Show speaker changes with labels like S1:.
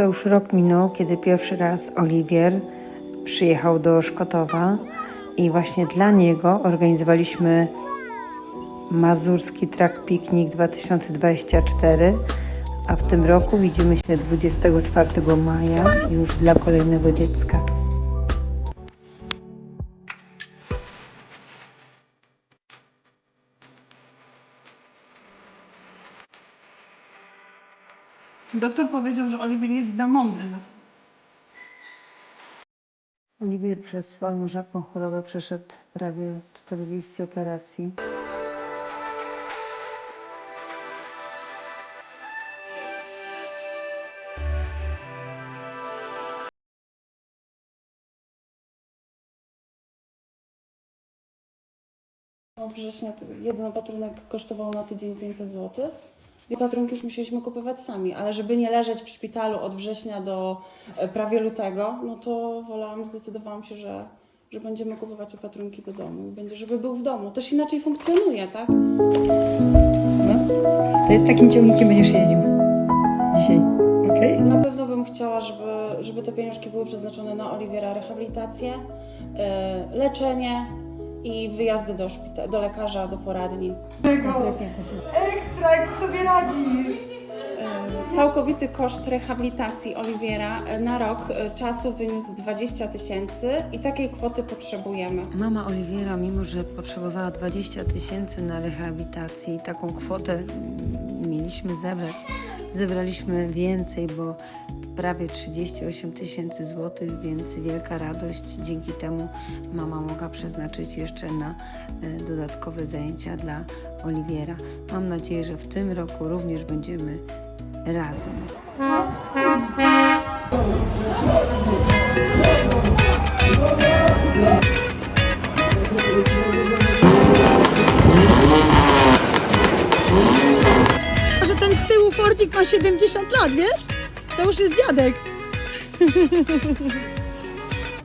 S1: To już rok minął, kiedy pierwszy raz Oliwier przyjechał do Szkotowa i właśnie dla niego organizowaliśmy Mazurski Track Picnic 2024, a w tym roku widzimy się 24 maja już dla kolejnego dziecka.
S2: Doktor powiedział, że Oliwier jest za mądry na
S1: Oliwier przez swoją rzadką chorobę przeszedł prawie 40 operacji.
S3: Września to jeden opatrunek kosztował na tydzień 500 zł. I opatrunki już musieliśmy kupować sami, ale żeby nie leżeć w szpitalu od września do e, prawie lutego, no to wolałam, zdecydowałam się, że, że będziemy kupować opatrunki do domu i będzie, żeby był w domu. Też inaczej funkcjonuje, tak?
S4: No. To jest takim ciągnikiem będziesz jeździł dzisiaj. Okej?
S3: Na pewno bym chciała, żeby, żeby te pieniążki były przeznaczone na Oliwiera rehabilitację, e, leczenie i wyjazdy do, szpita- do lekarza, do poradni.
S4: Ekstra, jak sobie radzisz!
S3: Całkowity koszt rehabilitacji Oliwiera e, na rok e, czasu wyniósł 20 tysięcy i takiej kwoty potrzebujemy.
S1: Mama Oliwiera, mimo że potrzebowała 20 tysięcy na rehabilitację taką kwotę mieliśmy zebrać, zebraliśmy więcej, bo prawie 38 tysięcy złotych, więc wielka radość. Dzięki temu mama mogła przeznaczyć jeszcze na e, dodatkowe zajęcia dla Oliwiera. Mam nadzieję, że w tym roku również będziemy razem.
S4: Że ten z tyłu Fordzik ma 70 lat, wiesz? To już jest dziadek.